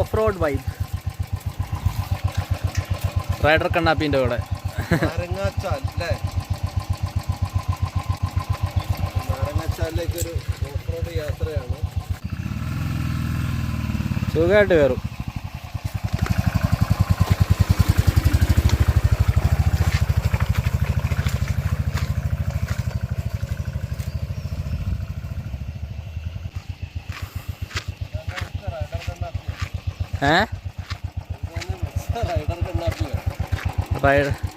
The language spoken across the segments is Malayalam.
ഓഫ് റോഡ് വൈബ് റൈഡർ കണ്ണാപ്പിന്റെ കൂടെ. അല്ലേ? നാരങ്ങാച്ചാലിലേക്ക് ഓഫ് റോഡ് യാത്രയാണ്. സുഖമായിട്ട് കയറും. ഏ?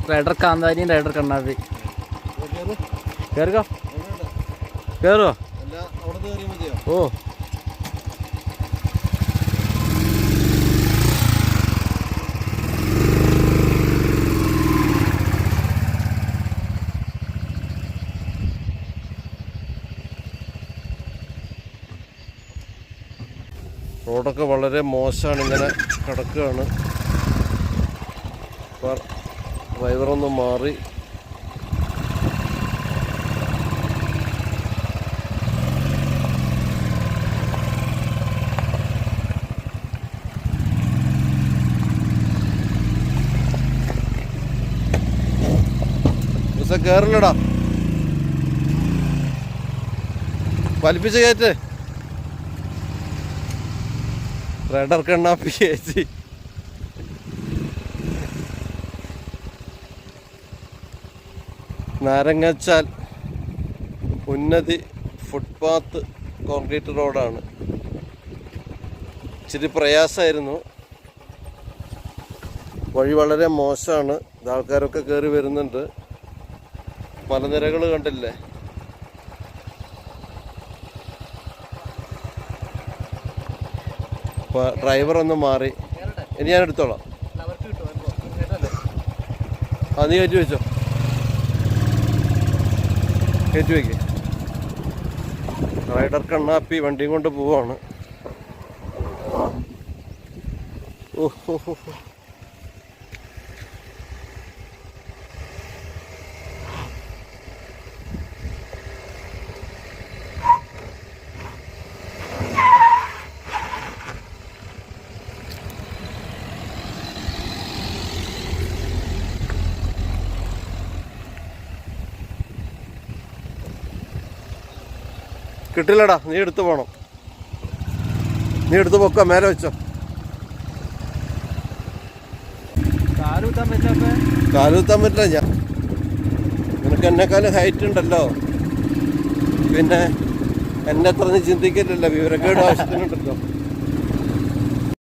റൈഡർ കാന്താരിയും റൈഡർ കണ്ണാപ്പി കയറുക കയറുമോ ഓ. റോഡൊക്കെ വളരെ മോശമാണ് ഇങ്ങനെ കിടക്കുകയാണ്. അപ്പോൾ ഡ്രൈവറൊന്ന് മാറി. കയറില്ലടാ വലിപ്പിച്ച് കയറ്റ്. റെഡർ കണ്ണാപ്പി ചേച്ചി നാരങ്ങച്ചാൽ ഉന്നതി ഫുട്പാത്ത് കോൺക്രീറ്റ് റോഡാണ് ഇച്ചിരി പ്രയാസമായിരുന്നു. വഴി വളരെ മോശമാണ്. ആൾക്കാരൊക്കെ കയറി വരുന്നുണ്ട്. മലനിരകൾ കണ്ടില്ലേ? അപ്പോൾ ഡ്രൈവർ ഒന്ന് മാറി. ഇനി ഞാൻ എടുത്തോളാം. ആ നീ കയറ്റി വെച്ചോ. കയറ്റി വയ്ക്കേ റൈഡർ കണ്ണാപ്പി വണ്ടിയും കൊണ്ട് പോവാണ്. ഓ ഹോ ഹോ. കിട്ടില്ലടാ നീ എടുത്തു പോണം. നീ എടുത്തു പോക്ക മേലെ വെച്ചോ. കാലുത്താൻ പറ്റില്ല ഞാൻ. നിനക്ക് എന്നെക്കാളും ഹൈറ്റ് ഉണ്ടല്ലോ. പിന്നെ എന്നെ അത്ര നീ ചിന്തിക്കില്ലല്ലോ വിവരക്കേട് ആവശ്യത്തിനുണ്ടല്ലോ.